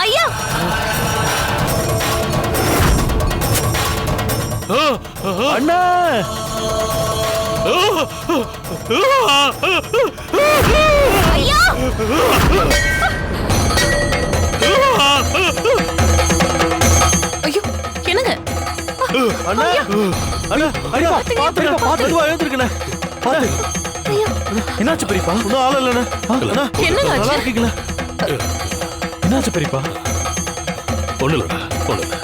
అయ్యా అన్నా ஐயோ! என்னங்க? அண்ணா! அண்ணா! ஐயா! பாத்துருக்க பாத்துருவா எழுந்திருக்கண்ணே பாத்து. ஐயா! என்னாச்சு பெரியப்பா? ஒன்றும் ஆள் இல்லைண்ணே. என்னங்க? நல்லா இருக்கீங்களா? என்னாச்சு பெரியப்பா? ஒண்ணு இல்லடா ஒண்ணு இல்ல.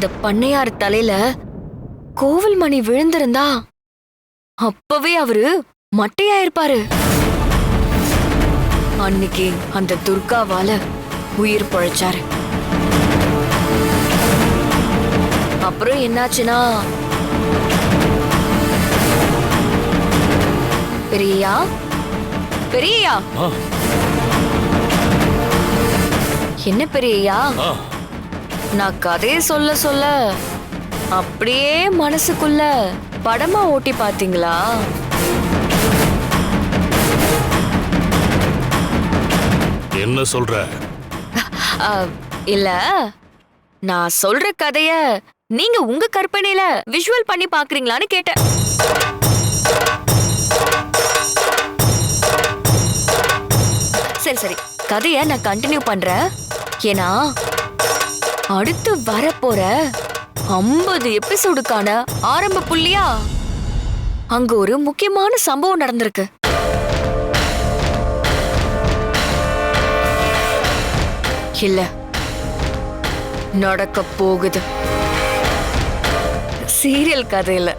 அந்த பண்ணையார் தலையில கோவில் மணி விழுந்திருந்தா அப்பவே அவரு மட்டையாயிருப்பாரு. அன்னைக்கு அந்த துர்காவால உயிர் பழைச்சாரு. அப்புறம் என்னாச்சுன்னா பெரியயா ஆ, என்ன பெரியயா ஆ, நான் கதையை சொல்ல சொல்ல அப்படியே மனசுக்குள்ள படமா ஓட்டி பாத்தீங்களா? என்ன சொல்ற? இல்ல. நான் சொல்ற கதைய நீங்க உங்க கற்பனையில விஷுவல் பண்ணி பாக்குறீங்களான்னு கேட்டேன். சரி சரி. கதைய நான் கண்டினியூ பண்றேன். ஏன்னா அடுத்து வரப்போற ஐம்பது எபிசோடுக்கான ஆரம்ப புள்ளியா? அங்க ஒரு முக்கியமான சம்பவம் நடந்திருக்கு. இல்ல. நடக்க போகுது. சீரியல் கதையில.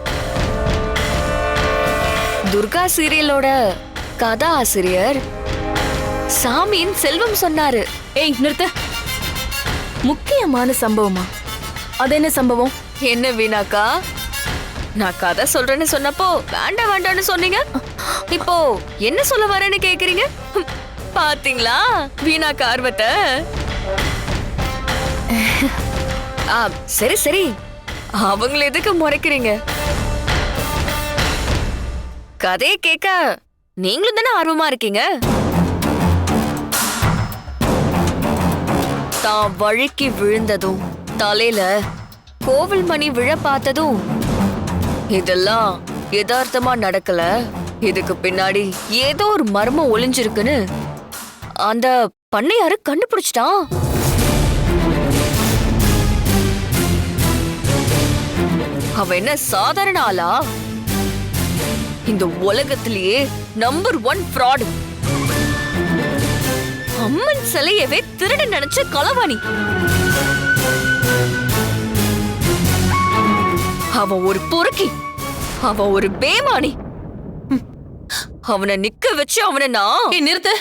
துர்கா சீரியலோட கதா ஆசிரியர் சாமியின் செல்வம் சொன்னாரு. ஏய் நிறுத்த. முக்கியமான சம்பவமா? அது என்ன சம்பவம்? என்ன வீணாக்கா? நான் கதை சொல்றேன்னு சொன்னப்போ வேண்டாம் வேண்டாம்னு சொன்னீங்க? இப்போ என்ன சொல்ல வரேன்னு கேக்குறீங்க? பாத்தீங்களா? வீணாக்கா ஆர்வத்தை? ஆ, சரி சரி. அவங்கள எதுக்கு முறைக்கிறீங்க? கதையை கேட்க நீங்களும் தானே ஆர்வமா இருக்கீங்க? நான் வழுக்கி விழுந்ததும் தலையில கோவில் மணி விழ பார்த்ததும் இதெல்லாம் யதார்த்தமா நடக்கல. இதுக்கு பின்னாடி ஏதோ ஒரு மர்மம் ஒளிஞ்சிருக்குன்னு அந்த பண்ணையாரு கண்டுபிடிச்சிட்டான். அவன் என்ன சாதாரண ஆளா? இந்த உலகத்திலேயே நம்பர் ஒன் ஃப்ராடு அம்மன் சிலையவே திருட நினைச்ச களவாணி அவன் ஒரு பொறுக்கி அவன் ஒரு பேமானி. அவனை நிக்க வச்சு அவனை நான் நிறுத்து.